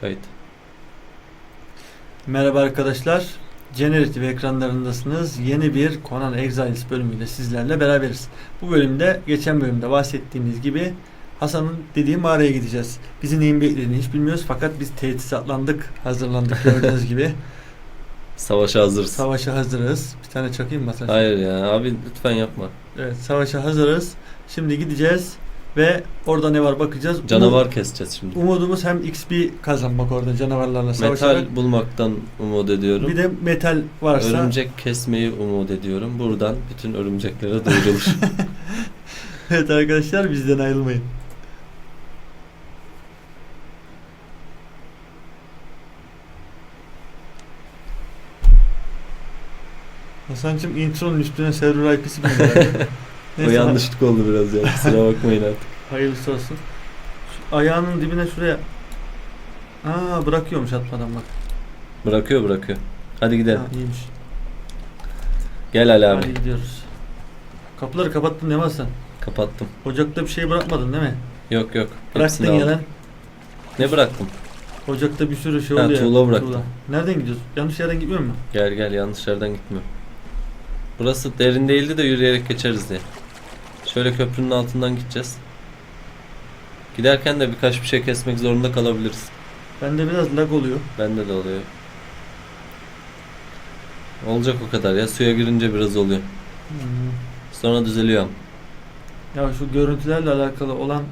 Kayıt. Merhaba arkadaşlar. Generative ekranlarındasınız. Yeni bir Conan Exiles bölümüyle sizlerle beraberiz. Bu bölümde geçen bölümde bahsettiğimiz gibi Hasan'ın dediği mağaraya gideceğiz. Bizi neyin beklediğini hiç bilmiyoruz fakat biz teçhizatlandık, hazırlandık gördüğünüz gibi. Savaşa hazırız. Savaşa hazırız. Bir tane çakayım mı Hasan? Hayır ya abi lütfen yapma. Evet, savaşa hazırız. Şimdi gideceğiz ve orada ne var bakacağız. Canavar keseceğiz şimdi. Umudumuz hem XP kazanmak orada canavarlarla savaşarak. Metal bulmaktan umut ediyorum. Bir de metal varsa Örümcek kesmeyi umut ediyorum. Buradan bütün örümceklere duyurulur. Evet arkadaşlar bizden ayrılmayın. Hasan'cım intronun üstüne server IP'si bilmiyorum. o yanlışlık oldu biraz ya. Kusura bakmayın artık. Hayırlısı olsun. Şu ayağının dibine şuraya. Aa bırakıyormuş atmadan bak. Bırakıyor bırakıyor. Hadi gidelim. Ha, iyiymiş. Gel Ali abi. Hadi gidiyoruz. Kapıları kapattın mi Hasan? Kapattım. Ocakta bir şey bırakmadın değil mi? Yok yok. Bıraktın Hepsini ya aldım. lan. Ne bıraktım? Ocakta bir sürü şey Ha, oluyor. tuğla bıraktım. Nereden gidiyoruz? Yanlış yerden gitmiyor mu? Gel gel yanlış yerden gitmiyor. Burası derin değildi de yürüyerek geçeriz diye. Şöyle köprünün altından gideceğiz. Giderken de birkaç bir şey kesmek zorunda kalabiliriz. Bende biraz lag oluyor. Bende de oluyor. Olacak o kadar ya. Suya girince biraz oluyor. Sonra düzeliyor. Ya şu görüntülerle alakalı olan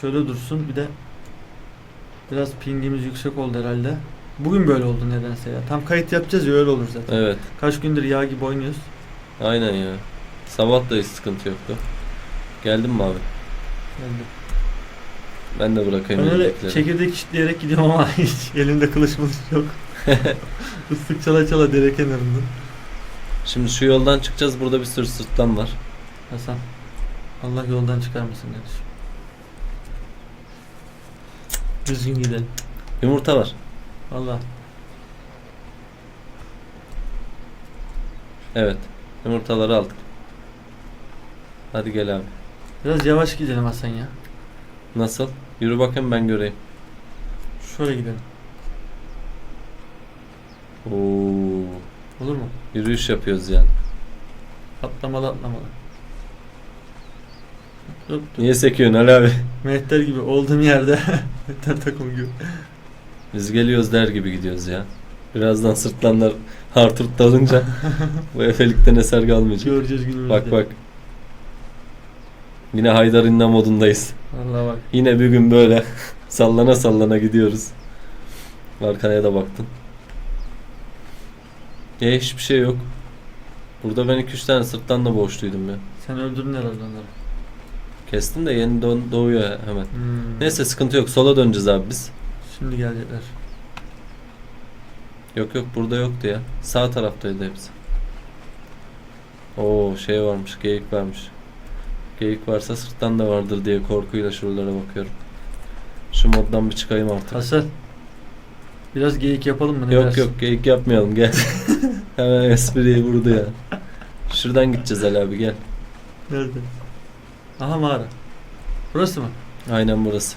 şöyle dursun bir de biraz pingimiz yüksek oldu herhalde. Bugün böyle oldu nedense ya. Tam kayıt yapacağız ya öyle olur zaten. Evet. Kaç gündür yağ gibi oynuyoruz. Aynen ya. Sabah da hiç sıkıntı yoktu. Geldin mi abi? Yani Ben de bırakayım ben öyle çekirdek çitleyerek gidiyorum ama hiç elimde kılıç mılıç yok. Islık çala çala dere kenarında. Şimdi şu yoldan çıkacağız. Burada bir sürü sırtlan var. Hasan Allah yoldan çıkarmasın kardeşim. Düzgün gidelim. Yumurta var. Valla. Evet. Yumurtaları aldık. Hadi gel abi. Biraz yavaş gidelim Hasan ya. Nasıl? Yürü bakayım ben göreyim. Şöyle gidelim. Oo. Olur mu? Yürüyüş yapıyoruz yani. Atlamalı atlamalı. Dur, dur. Niye sekiyorsun Ali abi? Mehter gibi olduğum yerde Mehter takım gibi. Biz geliyoruz der gibi gidiyoruz ya. Birazdan sırtlanlar Harturt dalınca bu efelikten eser kalmayacak. Göreceğiz günümüzde. Bak bak. Yine Haydar inna modundayız. Vallahi bak. Yine bir gün böyle sallana sallana gidiyoruz. Arkaya da baktın. Ya hiçbir şey yok. Burada ben 2-3 tane sırttan da boşluydum ya. Sen öldürdün herhalde onları. Kestim de yeni doğ- doğuyor hemen. Hmm. Neyse sıkıntı yok. Sola döneceğiz abi biz. Şimdi gelecekler. Yok yok burada yoktu ya. Sağ taraftaydı hepsi. Oo şey varmış, geyik varmış. Geyik varsa sırttan da vardır diye korkuyla şuralara bakıyorum. Şu moddan bir çıkayım artık. Hasan. Biraz geyik yapalım mı? Ne yok dersin? yok geyik yapmayalım gel. Hemen espriyi vurdu ya. Şuradan gideceğiz Ali abi gel. Nerede? Aha mağara. Burası mı? Aynen burası.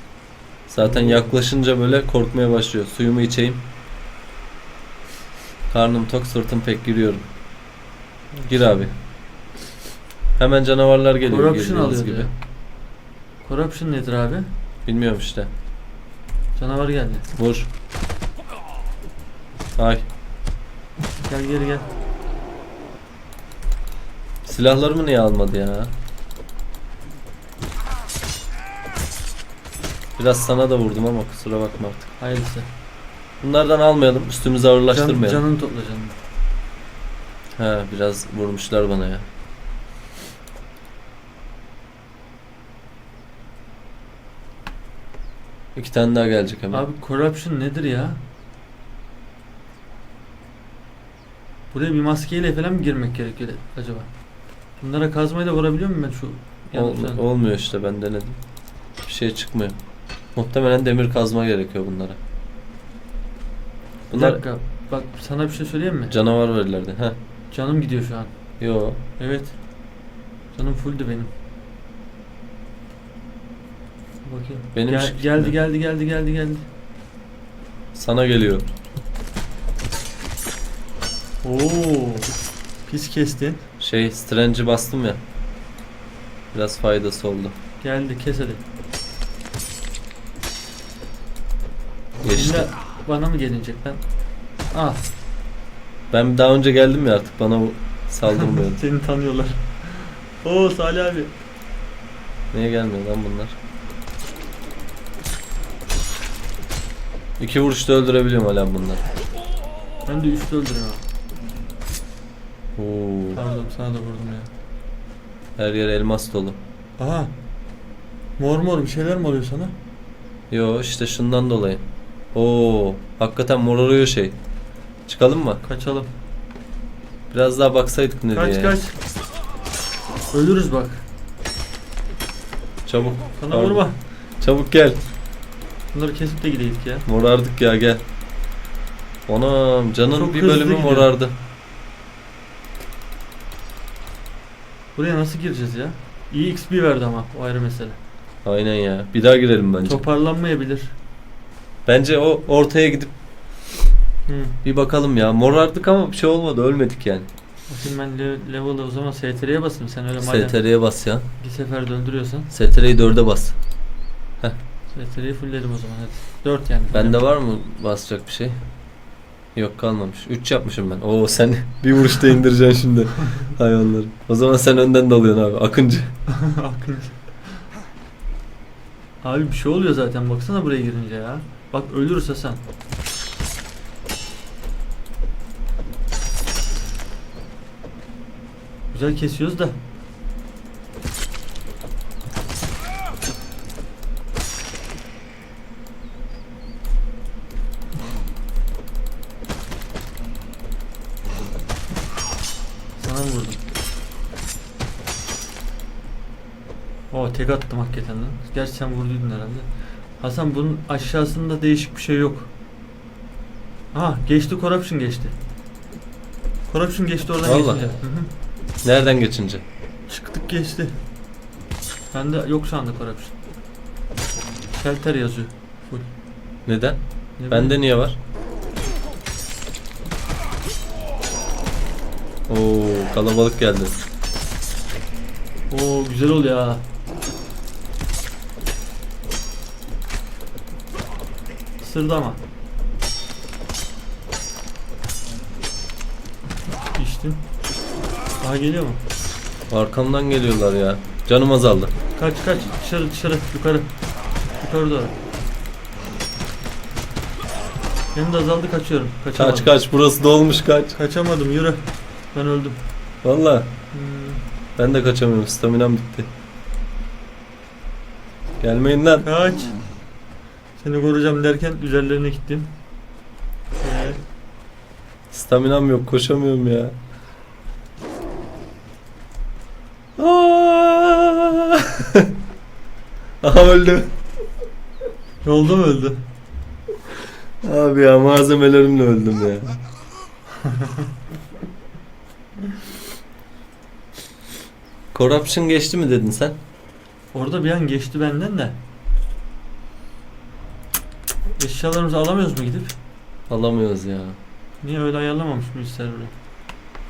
Zaten yaklaşınca böyle korkmaya başlıyor. Suyumu içeyim. Karnım tok, sırtım pek giriyorum. Gir abi. Hemen canavarlar geliyor Corruption alıyordu gibi. ya. Corruption nedir abi? Bilmiyorum işte. Canavar geldi. Vur. Ay. Gel geri gel. Silahlarımı niye almadı ya? Biraz sana da vurdum ama kusura bakma artık. Hayırlısı. Bunlardan almayalım. Üstümüzü Can, ağırlaştırmayalım. canını topla canını. He biraz vurmuşlar bana ya. İki tane daha gelecek hemen. Abi corruption nedir ya? Buraya bir maskeyle falan mı girmek gerekiyor acaba? Bunlara kazmayla vurabiliyor muyum ben şu Ol- olmuyor işte ben denedim. Bir şey çıkmıyor. Muhtemelen demir kazma gerekiyor bunlara. Bir Bunlar dakika. Bak sana bir şey söyleyeyim mi? canavar verirlerdi. Heh. Canım gidiyor şu an. Yo. Evet. Canım fulldü benim. Bakayım. Benim Gel- geldi geldi geldi geldi geldi. Sana geliyor. Oo. Pis kestin. Şey Strange'i bastım ya. Biraz faydası oldu. Geldi kes hadi. Geçti. Bana mı gelecek lan? Ah. Ben daha önce geldim ya artık bana bu- saldırmıyor. Seni tanıyorlar. Oo Salih abi. Niye gelmiyor lan bunlar? İki vuruşta öldürebiliyorum hala bunlar. Ben de üçlü öldürüyorum. Oo, Pardon sana da vurdum ya. her yer elmas dolu. Aha. Mor mor bir şeyler mi oluyor sana? Yo işte şundan dolayı. Oo, hakikaten morarıyor şey. Çıkalım mı? Kaçalım. Biraz daha baksaydık ne Kaç diye. kaç. Ölürüz bak. Çabuk. Sana Pardon. vurma. Çabuk gel. Bunları kesip de gidelim ya. Morardık ya gel. Anam canın Çok bir bölümü gidiyor. morardı. Buraya nasıl gireceğiz ya? İyi XP verdi ama o ayrı mesele. Aynen ya. Bir daha girelim bence. Toparlanmayabilir. Bence o ortaya gidip Hı. bir bakalım ya. Morardık ama bir şey olmadı. Ölmedik yani. Bakayım ben le- level'da o zaman STR'ye basayım. Sen öyle madem STR'ye bas ya. bir seferde öldürüyorsan STR'yi 4'e bas. STR'yi fullledim o zaman hadi. 4 yani. Bende var mı basacak bir şey? Yok kalmamış. 3 yapmışım ben. Oo sen bir vuruşta indireceksin şimdi hayvanları. O zaman sen önden dalıyorsun abi. Akıncı. Akıncı. Abi bir şey oluyor zaten baksana buraya girince ya. Bak ölürse sen. Güzel kesiyoruz da. Tek attım hakikaten lan. Gerçi sen vurduydun herhalde. Hasan bunun aşağısında değişik bir şey yok. Aha geçti corruption geçti. Corruption geçti oradan Vallahi. geçince. Hı hı. Nereden geçince? Çıktık geçti. Bende yok şu anda corruption. Shelter yazıyor. Full. Neden? Ne Bende niye var? Oo kalabalık geldi. Oo güzel oluyor ha. Isırdı ama. İçtin. Daha geliyor mu? Arkamdan geliyorlar ya. Canım azaldı. Kaç kaç dışarı dışarı yukarı. Yukarı doğru. Benim de azaldı kaçıyorum. Kaçamadım. Kaç kaç burası dolmuş kaç. Kaçamadım yürü. Ben öldüm. Valla Hmm. ben de kaçamıyorum. Staminam bitti. Gelmeyin lan. Kaç. Seni koruyacağım derken üzerlerine gittim. Ee, Staminam yok koşamıyorum ya. Aa! Aha öldü. yolda mı öldü? Abi ya malzemelerimle öldüm ya. Corruption geçti mi dedin sen? Orada bir an geçti benden de. Eşyalarımızı alamıyoruz mu gidip? Alamıyoruz ya. Niye öyle ayarlamamış mıyız server'ı?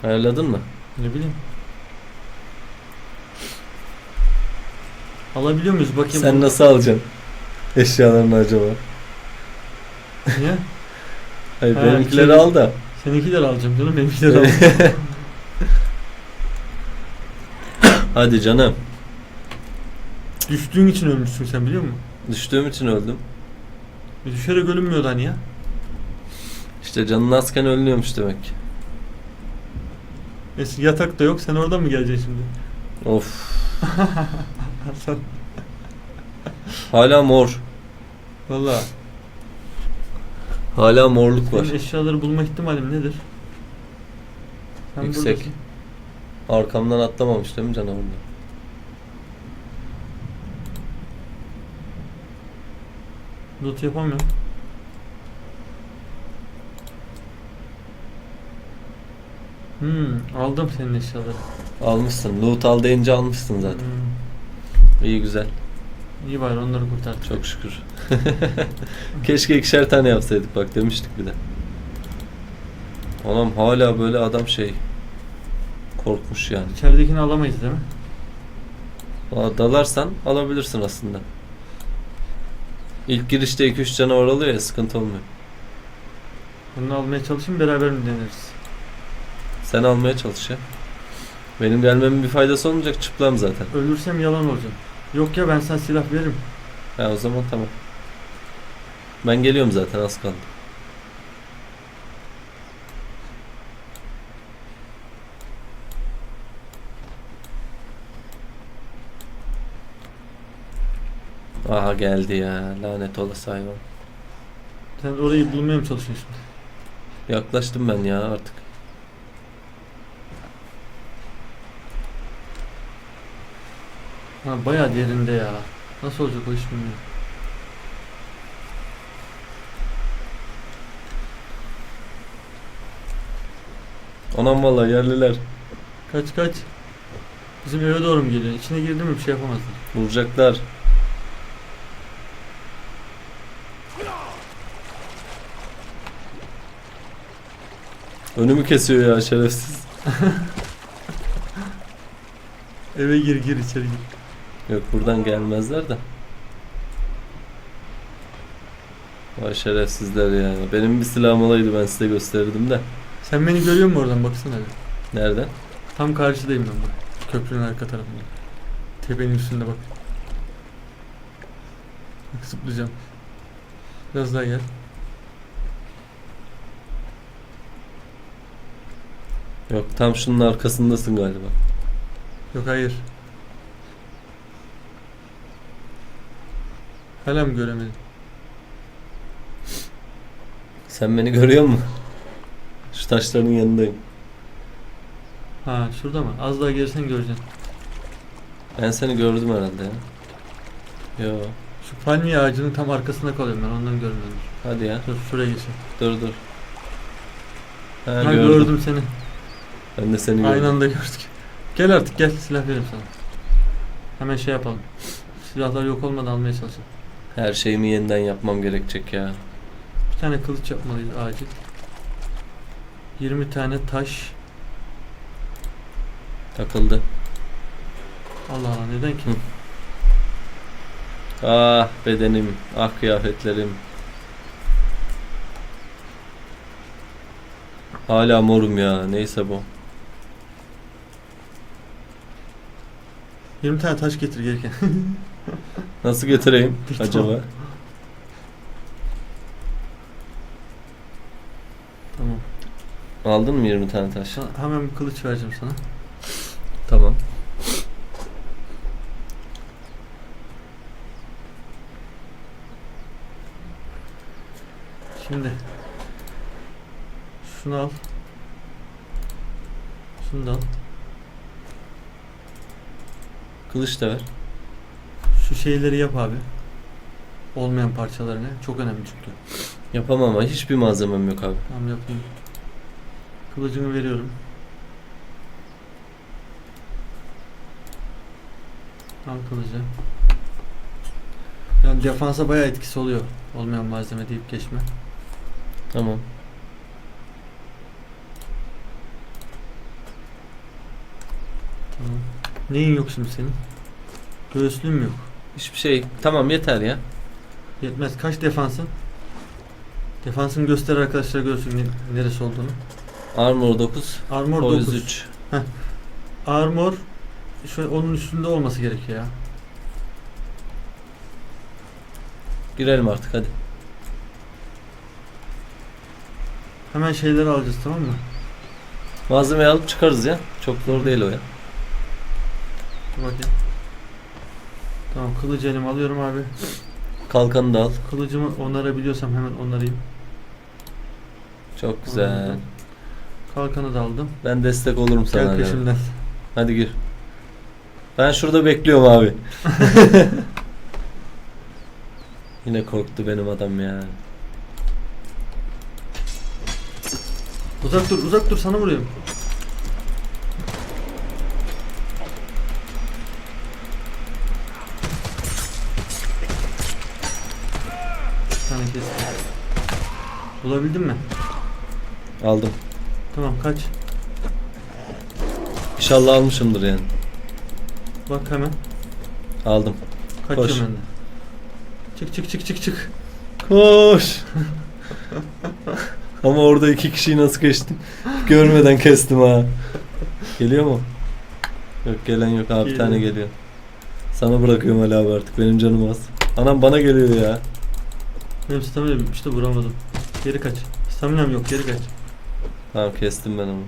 Ayarladın mı? Ne bileyim. Alabiliyor muyuz bakayım? Sen nasıl alacaksın eşyalarını acaba? Niye? Hayır Ha, benimkileri şey- al da. Seninkileri alacağım canım benimkileri alacağım. Hadi canım. Düştüğün için ölmüşsün sen biliyor musun? Düştüğüm için öldüm. Düşerek ölünmüyordu hani ya. İşte canın azken ölünüyormuş demek ki. Eski yatak da yok sen oradan mı geleceksin şimdi? Of. Hasan. Hala mor. Valla. Hala morluk var. Senin eşyaları bulma ihtimalim nedir? Sen Yüksek. buradasın. Arkamdan atlamamış değil mi canavar? Loot yapamıyorum. Hmm, aldım senin eşyaları. Almışsın. Loot al deyince almışsın zaten. Hmm. İyi güzel. İyi bari onları kurtardık. Çok şükür. Keşke ikişer tane yapsaydık bak demiştik bir de. Anam hala böyle adam şey korkmuş yani. İçeridekini alamayız değil mi? Valla dalarsan alabilirsin aslında. İlk girişte 2-3 canavar oluyor ya sıkıntı olmuyor. Bunu almaya çalışayım beraber mi deneriz? Sen almaya çalış ya. Benim gelmemin bir faydası olmayacak çıplam zaten. Ölürsem yalan olacağım. Yok ya ben sana silah veririm. Ha o zaman tamam. Ben geliyorum zaten az kaldı. Aha geldi ya lanet olası hayvan. Sen orayı bulmaya mı çalışıyorsun? Yaklaştım ben ya artık. Ha bayağı derinde ya. Nasıl olacak o iş bilmiyorum. Anam vallahi yerliler. Kaç kaç. Bizim eve doğru mu geliyor? İçine girdi mi bir şey yapamazlar. Vuracaklar. Önümü kesiyor ya şerefsiz. Eve gir gir içeri gir. Yok buradan gelmezler de. Vay şerefsizler ya. Benim bir silahım olaydı ben size gösterirdim de. Sen beni görüyor musun oradan baksana bir. Nereden? Tam karşıdayım ben bak. Köprünün arka tarafında. Tepenin üstünde bak. Bak zıplayacağım. Biraz daha gel. Yok tam şunun arkasındasın galiba. Yok hayır. Hala mı göremedim? Sen beni görüyor musun? Şu taşların yanındayım. Ha şurada mı? Az daha gelirsen göreceksin. Ben seni gördüm herhalde ya. Yo. Şu palmiye ağacının tam arkasında kalıyorum ben ondan görmüyorum. Hadi ya. Dur şuraya geçeyim. Dur dur. Ha, Ha, gördüm. gördüm seni. Ben de seni gördüm. Aynı anda gördük. Gel artık gel silah vereyim sana. Hemen şey yapalım. Silahlar yok olmadan almaya çalışalım. Her şeyimi yeniden yapmam gerekecek ya. Bir tane kılıç yapmalıyız acil. 20 tane taş. Takıldı. Allah Allah neden ki? Hı. Ah bedenim, ah kıyafetlerim. Hala morum ya. Neyse bu. 20 tane taş getir gelirken. Nasıl getireyim Dik acaba? tamam. tamam. Aldın mı 20 tane taş? Hemen bir kılıç vereceğim sana. Tamam. Şimdi. Şunu al. Şunu da al. Kılıç da ver. Şu şeyleri yap abi. Olmayan parçalarını. Çok önemli çünkü. Yapamam ama hiçbir malzemem yok abi. Tamam yapayım. Kılıcımı veriyorum. Al kılıcı. Yani defansa bayağı etkisi oluyor. Olmayan malzeme deyip geçme. Tamam. Tamam. Neyin yok şimdi senin? Göğüslüğün yok? Hiçbir şey. Tamam yeter ya. Yetmez. Kaç defansın? Defansını göster arkadaşlar görsün ne- neresi olduğunu. Armor 9. Armor Poise 9. 3. Armor şu onun üstünde olması gerekiyor ya. Girelim artık hadi. Hemen şeyleri alacağız tamam mı? Malzemeyi alıp çıkarız ya. Çok zor değil o ya. Dur bakayım. Tamam kılıcı elime alıyorum abi. Kalkanı da al. Kılıcımı onarabiliyorsam hemen onarayım. Çok güzel. Anladım. Kalkanı da aldım. Ben destek olurum sana. Gel yani. peşimden. Hadi gir. Ben şurada bekliyorum abi. Yine korktu benim adam ya. Uzak dur uzak dur sana vuruyorum. Bulabildin mi? Aldım. Tamam kaç. İnşallah almışımdır yani. Bak hemen. Aldım. Kaçıyorum Koş. ben de. Çık çık çık çık çık. Koş. Ama orada iki kişiyi nasıl geçtim? Görmeden kestim ha. Geliyor mu? Yok gelen yok abi bir tane geliyor. Sana bırakıyorum Ali abi artık benim canım az. Anam bana geliyor ya. Benim stamina bitmişti vuramadım. Geri kaç. Staminam yok geri kaç. Tamam kestim ben onu.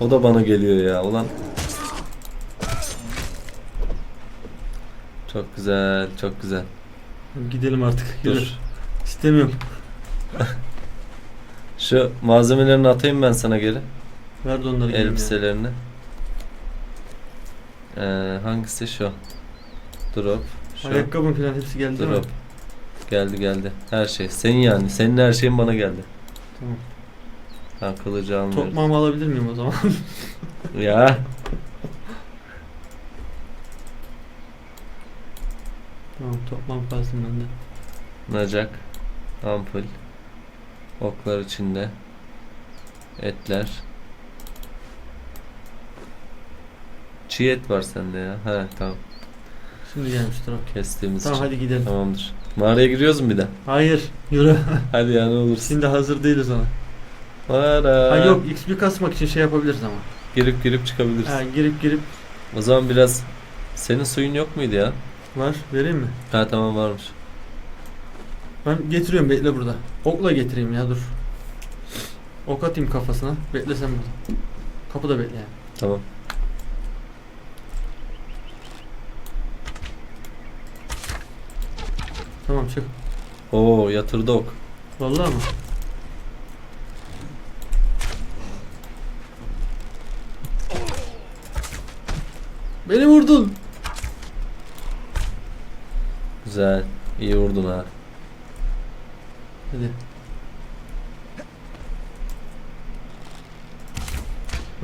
O da bana geliyor ya ulan. Çok güzel çok güzel. Gidelim artık. Yürü. Dur. İstemiyorum. Şu malzemelerini atayım ben sana geri. Ver de onları. Elbiselerini. Ee, hangisi şu? Drop. Şu. Ayakkabım falan hepsi geldi değil mi? Geldi geldi. Her şey. Senin yani. Senin her şeyin bana geldi. Tamam. Ha kılıcı almıyoruz. Tokmağımı alabilir miyim o zaman? Ya. tamam tokmağım kalsın bende. Nacak. Ampul. Oklar içinde. Etler. Çiğ et var sende ya. Ha tamam. Şimdi gelmiştir o. Kestiğimiz Tamam için. hadi gidelim. Tamamdır. Mağaraya giriyoruz mu bir de? Hayır yürü. Hadi ya ne olursun. Şimdi hazır değiliz ona. Mağara. Ha yok XP kasmak için şey yapabiliriz ama. Girip girip çıkabiliriz. Ha girip girip O zaman biraz senin suyun yok muydu ya? var vereyim mi? Ha tamam varmış. Ben getiriyorum bekle burada. Okla getireyim ya dur. Ok atayım kafasına. Bekle sen burada. Kapıda bekle yani. Tamam. Tamam çık. Oo yatırdı ok. Vallahi mı? Beni vurdun. Güzel. İyi vurdun ha. Hadi.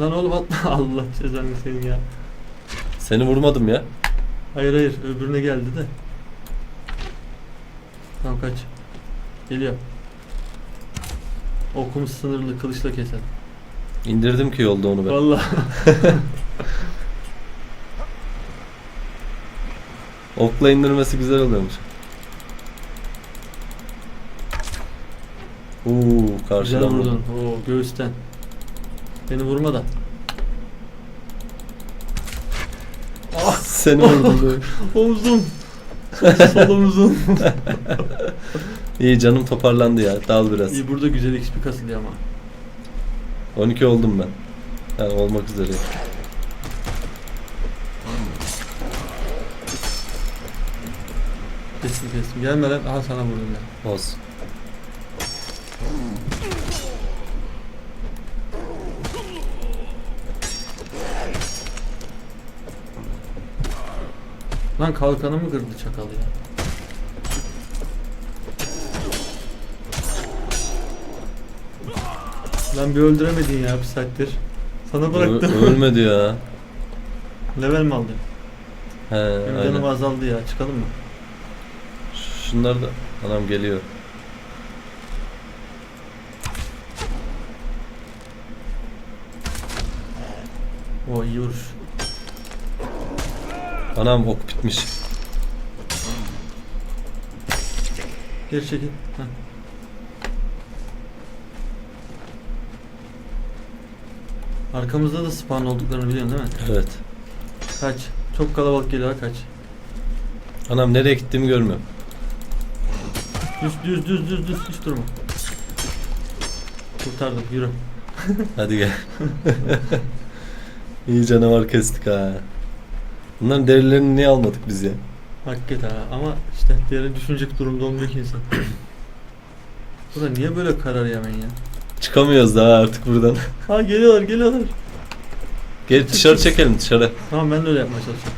Lan oğlum atma. Allah cezanı senin ya. Seni vurmadım ya. Hayır hayır öbürüne geldi de. Tamam kaç. Geliyor. Okum sınırlı kılıçla keser. İndirdim ki yolda onu ben. Vallahi. Okla indirmesi güzel oluyormuş. Uuu Güzel karşıdan vurdun. vurdum. Oo göğüsten. Beni vurma da. Seni vurdum. Omzum. Sol omzum. İyi canım toparlandı ya. Dal biraz. İyi burada güzel XP kasılıyor ama. 12 oldum ben. Yani olmak üzere. Kesin kesin. Gelmeden aha sana vurdum ya. Olsun. Lan kalkanımı kırdı çakal ya. Lan bir öldüremedin ya bir saattir. Sana bıraktım. Ö- ölmedi ya. Level mi aldın? He, Benim aynen. canım azaldı ya. Çıkalım mı? Şunlar da anam geliyor. O iyi vuruş. Anam ok bitmiş. Geri çekil. Heh. Arkamızda da spawn olduklarını biliyorsun değil mi? Evet. Kaç. Çok kalabalık geliyor kaç. Anam nereye gittiğimi görmüyorum. Düz düz düz düz düz hiç durma. Kurtardım yürü. Hadi gel. İyi canavar kestik ha. Bunların derilerini niye almadık biz ya? Hakikaten ha ama işte diğeri düşünecek durumda olmuyor ki insan. Bu da niye böyle karar hemen ya? Çıkamıyoruz daha artık buradan. Ha geliyorlar geliyorlar. Gel dışarı çekelim dışarı. Tamam ben de öyle yapmaya çalışıyorum.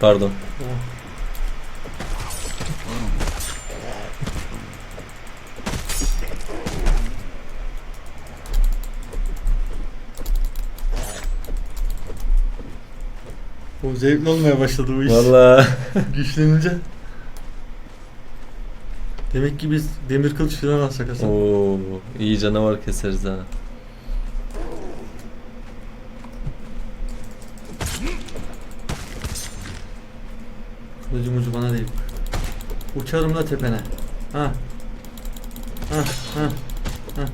Pardon. Zevkli olmaya başladı bu iş. Valla. Güçlenince. Demek ki biz demir kılıç falan alsak Hasan. Oo, iyi canavar keseriz ha. Kılıcım ucu bana değil. Uçarım da tepene. Ha. Ha ha. Ha.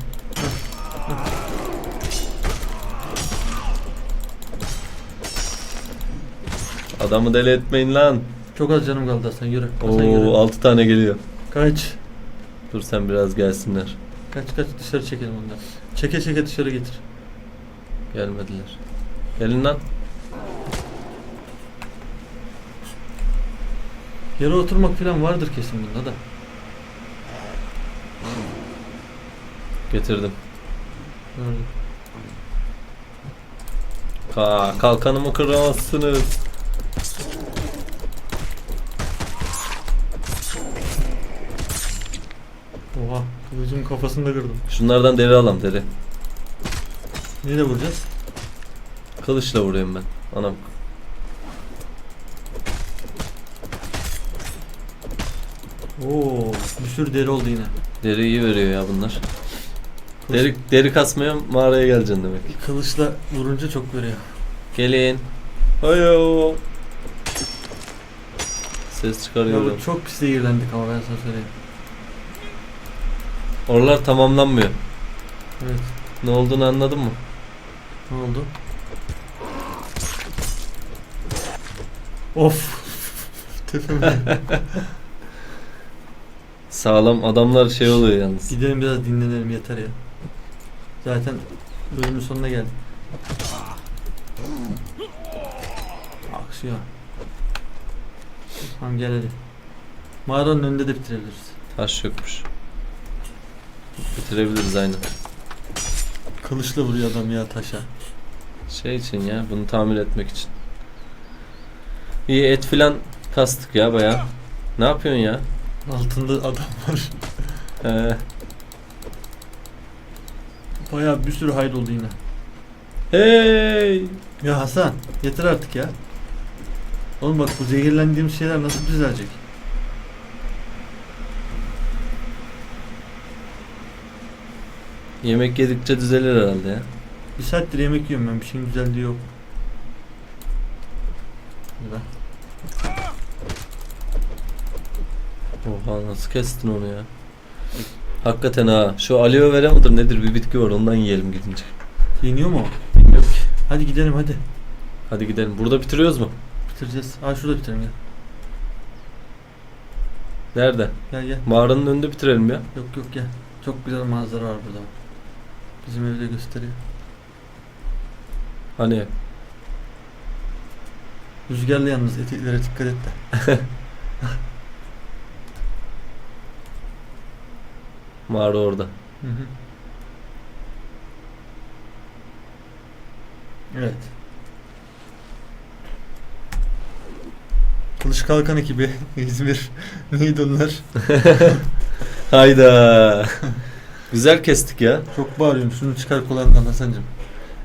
ha, ha. Adamı deli etmeyin lan. Çok az canım kaldı Hasan yürü. Hasan yürü. Oo, 6 tane geliyor. Kaç. Dur sen biraz gelsinler. Kaç kaç dışarı çekelim onları. Çeke çeke dışarı getir. Gelmediler. Gelin lan. Yere oturmak falan vardır kesin bunda da. Getirdim. Gördüm. Ka kalkanımı kıramazsınız. Kafasını da kırdım. Şunlardan deri alam deri. Neyle vuracağız? Kılıçla vurayım ben. Anam. Oo, bir sürü deri oldu yine. Deri iyi veriyor ya bunlar. Kılıç- Deri, deri kasmaya mağaraya geleceksin demek. Kılıçla vurunca çok veriyor. Gelin. Hayo. Ses Ya çıkarıyorum. bu çok pis zehirlendik ama ben sana söyleyeyim. Oralar tamamlanmıyor. Evet. Ne olduğunu anladın mı? Ne oldu? Of. Tepeme. Sağlam adamlar şey oluyor yalnız. Gidelim biraz dinlenelim yeter ya. Zaten bölümün sonuna geldik. Aksiyon. Tamam gel hadi. Mağaranın önünde de bitirebiliriz. Taş yokmuş. Bitirebiliriz aynen. Kılıçla vuruyor adam ya taşa. Şey için ya bunu tamir etmek için. İyi et filan kastık ya baya. Ne yapıyorsun ya? Altında adam var. Ee, Bayağı bir sürü hayır oldu yine. hey! Ya Hasan yeter artık ya. Oğlum bak bu zehirlendiğim şeyler nasıl düzelecek? Yemek yedikçe düzelir herhalde ya. Bir saattir yemek yiyorum ben bir şeyin güzelliği yok. Be. Oha nasıl kestin onu ya? Hakikaten ha. Şu aloe vera mıdır nedir bir bitki var ondan yiyelim gidince. Yeniyor mu o? Bilmiyorum ki. Hadi gidelim hadi. Hadi gidelim. Burada bitiriyoruz mu? Bitireceğiz. Aa şurada bitirelim gel. Nerede? Gel gel. Mağaranın önünde bitirelim ya. Yok yok gel. Çok güzel manzara var burada. Bizim evi de gösteriyor. Hani Rüzgarlı yalnız eteklere dikkat et de. mağara orada. Hı hı. Evet. Kılıç Kalkan ekibi İzmir. Neydi onlar? Hayda. Güzel kestik ya. Çok bağırıyorum. Şunu çıkar kulağından Hasan'cığım.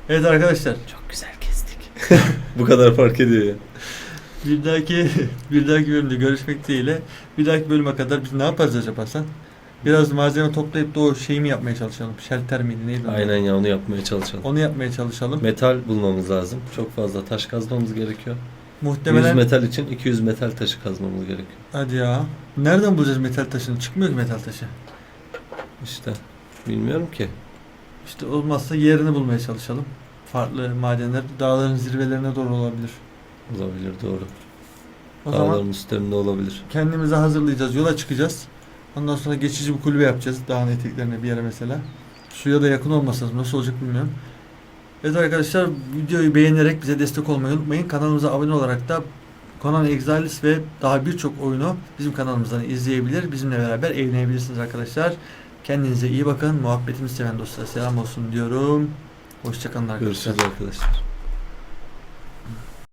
Evet arkadaşlar. Çok güzel kestik. Bu kadar fark ediyor ya. Bir dahaki bir dahaki bölümde görüşmek dileğiyle. Bir dahaki bölüme kadar biz ne yaparız acaba Hasan? Biraz malzeme toplayıp da o şeyi mi yapmaya çalışalım? Şelter miydi neydi? onun? Aynen ya onu yapmaya çalışalım. Onu yapmaya çalışalım. Metal bulmamız lazım. Çok fazla taş kazmamız gerekiyor. 100 Muhtemelen metal için 200 metal taşı kazmamız gerekiyor. Hadi ya. Nereden bulacağız metal taşını? Çıkmıyor ki metal taşı. İşte bilmiyorum ki. İşte olmazsa yerini bulmaya çalışalım. Farklı madenler dağların zirvelerine doğru olabilir. Olabilir doğru. O Dağların zaman üstlerinde olabilir. kendimizi hazırlayacağız. Yola çıkacağız. Ondan sonra geçici bir kulübe yapacağız. Dağın eteklerine bir yere mesela. Suya da yakın olmasa nasıl olacak bilmiyorum. Evet arkadaşlar videoyu beğenerek bize destek olmayı unutmayın. Kanalımıza abone olarak da Conan Exiles ve daha birçok oyunu bizim kanalımızdan izleyebilir. Bizimle beraber eğlenebilirsiniz arkadaşlar. Kendinize iyi bakın. Muhabbetimizi seven dostlara selam olsun diyorum. Hoşçakalın arkadaşlar. Görüşürüz arkadaşlar.